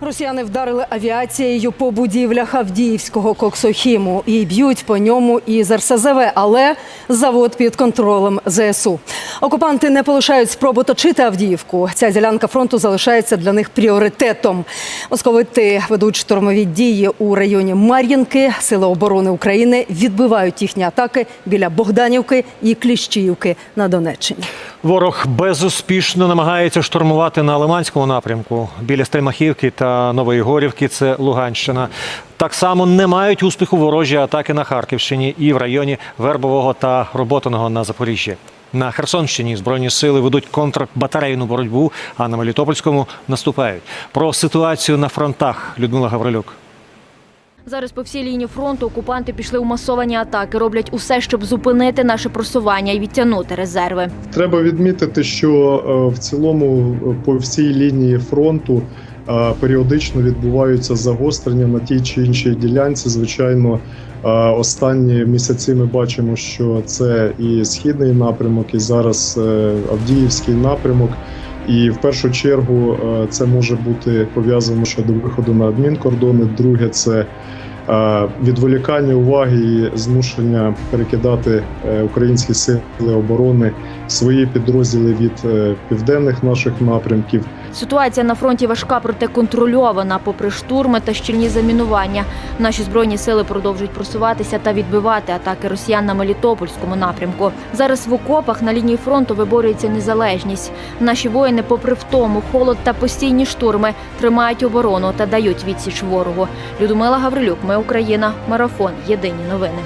Росіяни вдарили авіацією по будівлях Авдіївського коксохіму і б'ють по ньому із РСЗВ, але завод під контролем ЗСУ. Окупанти не полишають спробу точити Авдіївку. Ця ділянка фронту залишається для них пріоритетом. Московити ведуть штурмові дії у районі Мар'їнки. Сили оборони України відбивають їхні атаки біля Богданівки і Кліщіївки на Донеччині. Ворог безуспішно намагається штурмувати на Лиманському напрямку біля Стельмахівки та Нової Горівки. Це Луганщина. Так само не мають успіху ворожі атаки на Харківщині і в районі Вербового та Роботиного на Запоріжжі. На Херсонщині збройні сили ведуть контрбатарейну боротьбу, а на Мелітопольському наступають. Про ситуацію на фронтах Людмила Гаврилюк. Зараз по всій лінії фронту окупанти пішли у масовані атаки, роблять усе, щоб зупинити наше просування і відтягнути резерви. Треба відмітити, що е, в цілому е, по всій лінії фронту е, періодично відбуваються загострення на тій чи іншій ділянці. Звичайно, останні місяці ми бачимо, що це і східний напрямок, і зараз Авдіївський напрямок. І в першу чергу е, це може бути пов'язано щодо виходу на адмінкордони. Друге, це відволікання уваги і змушення перекидати е, українські сили оборони свої підрозділи від е, південних наших напрямків. Ситуація на фронті важка, проте контрольована. Попри штурми та щільні замінування, наші збройні сили продовжують просуватися та відбивати атаки росіян на Мелітопольському напрямку. Зараз в окопах на лінії фронту виборюється незалежність. Наші воїни, попри втому, холод та постійні штурми, тримають оборону та дають відсіч ворогу. Людмила Гаврилюк, ми Україна, марафон. Єдині новини.